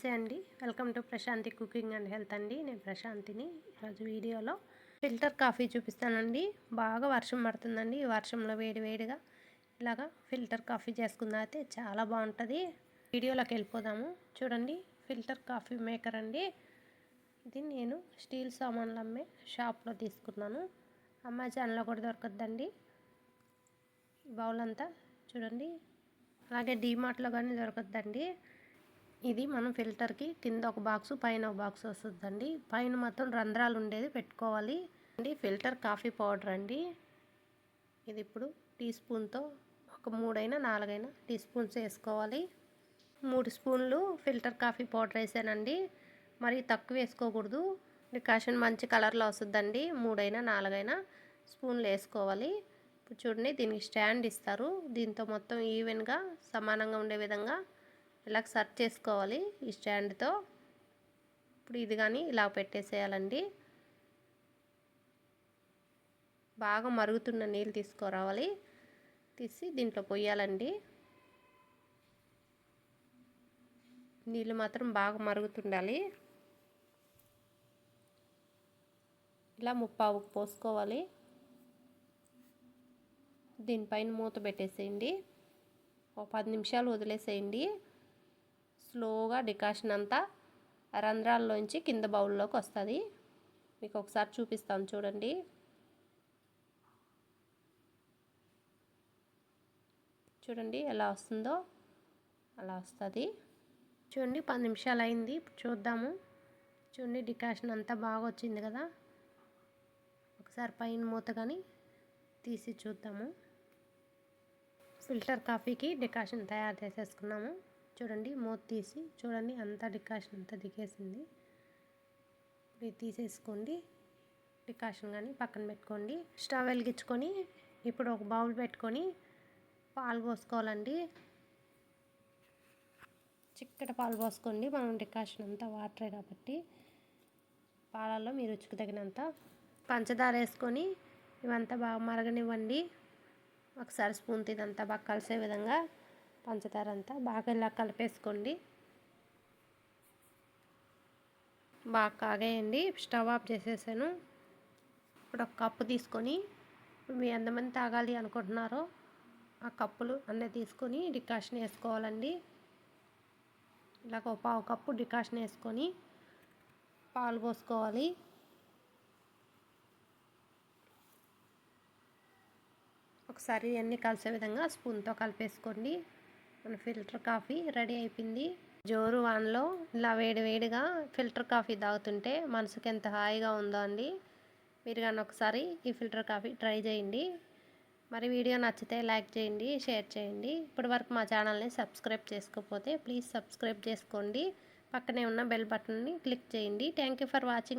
Welcome to Prashanti cooking and health అండి. నేను ప్రశాంతిని ఈరోజు వీడియోలో ఫిల్టర్ కాఫీ చూపిస్తానండి. బాగా వర్షం పడుతుందండి. ఈ వర్షంలో వేడి వేడిగా ఇలాగా ఫిల్టర్ కాఫీ చేసుకుందా అయితే చాలా బాగుంటుంది. వీడియోలోకి వెళ్ళిపోదాము. చూడండి ఫిల్టర్ కాఫీ మేకర్ అండి. ఇది నేను స్టీల్ సామాన్లు అమ్మే షాప్లో తీసుకున్నాను. అమెజాన్లో కూడా దొరకద్దండి. బౌల్ అంతా చూడండి. అలాగే డీమార్ట్లో కానీ దొరకద్దండి. ఇది మనం ఫిల్టర్కి కింద ఒక బాక్స్ పైన ఒక బాక్స్ వస్తుందండి. పైన మొత్తం రంధ్రాలు ఉండేది పెట్టుకోవాలి. అండి ఫిల్టర్ కాఫీ పౌడర్ అండి. ఇది ఇప్పుడు టీ స్పూన్తో ఒక మూడైనా నాలుగైనా టీ స్పూన్స్ వేసుకోవాలి. మూడు స్పూన్లు ఫిల్టర్ కాఫీ పౌడర్ వేసానండి. మరి తక్కువ వేసుకోకూడదు. డికాషన్ మంచి కలర్లో వస్తుందండి. మూడైనా నాలుగైనా స్పూన్లు వేసుకోవాలి. ఇప్పుడు చూడండి దీనికి స్టాండ్ ఇస్తారు. దీంతో మొత్తం ఈవెన్గా సమానంగా ఉండే విధంగా ఇలా సర్చ్ చేసుకోవాలి ఈ స్టాండ్తో. ఇప్పుడు ఇది కానీ ఇలా పెట్టేసేయాలండి. బాగా మరుగుతున్న నీళ్ళు తీసుకురావాలి. తీసి దీంట్లో పొయ్యాలండి నీళ్ళు మాత్రం బాగా మరుగుతుండాలి. ఇలా ముప్పావు పోసుకోవాలి. దీనిపైన మూత పెట్టేసేయండి. ఒక పది నిమిషాలు వదిలేసేయండి. స్లోగా డికాషన్ అంతా రంధ్రాల్లోంచి కింద బౌల్లోకి వస్తుంది. మీకు ఒకసారి చూపిస్తాను చూడండి. చూడండి ఎలా వస్తుందో అలా వస్తుంది. చూడండి పది నిమిషాలు అయింది. ఇప్పుడు చూద్దాము. చూడండి డికాషన్ అంతా బాగా వచ్చింది కదా. ఒకసారి పైన మూత కానీ తీసి చూద్దాము. ఫిల్టర్ కాఫీకి డికాషన్ తయారు చేసేసుకున్నాము. చూడండి మూత తీసి చూడండి అంతా డికాషన్ అంతా దిగేసింది. ఇప్పుడు తీసేసుకోండి డికాషన్ కానీ పక్కన పెట్టుకోండి. స్టవ్ వెలిగించుకొని ఇప్పుడు ఒక బౌల్ పెట్టుకొని పాలు పోసుకోవాలండి. చిక్కటి పాలు పోసుకోండి మనం డికాషన్ అంతా వాటరే కాబట్టి. పాలల్లో మీ రుచికి తగినంత పంచదార వేసుకొని ఇవంతా బాగా మరగనివ్వండి. ఒకసారి స్పూన్ ఇదంతా బాగా కలిసే విధంగా పంచదార అంతా బాగా ఇలా కలిపేసుకోండి. బాగా కాగేయండి. స్టవ్ ఆఫ్ చేసేసాను. ఇప్పుడు ఒక కప్పు తీసుకొని మీ ఎంతమంది తాగాలి అనుకుంటున్నారో ఆ కప్పులు అన్నీ తీసుకొని డికాషన్ వేసుకోవాలండి. ఇలాగ ఒక పావు కప్పు డికాషన్ వేసుకొని పాలు పోసుకోవాలి. ఒకసారి అన్నీ కలిసే విధంగా స్పూన్తో కలిపేసుకోండి. మన ఫిల్టర్ కాఫీ రెడీ అయిపోయింది. జోరు వాన్లో ఇలా వేడి వేడిగా ఫిల్టర్ కాఫీ తాగుతుంటే మనసుకి ఎంత హాయిగా ఉందో అండి. మీరు కానీ ఒకసారి ఈ ఫిల్టర్ కాఫీ ట్రై చేయండి. మరి వీడియో నచ్చితే లైక్ చేయండి షేర్ చేయండి. ఇప్పటి వరకు మా ఛానల్ని సబ్స్క్రైబ్ చేసుకోకపోతే ప్లీజ్ సబ్స్క్రైబ్ చేసుకోండి. పక్కనే ఉన్న బెల్ బటన్ని క్లిక్ చేయండి. Thank for watching.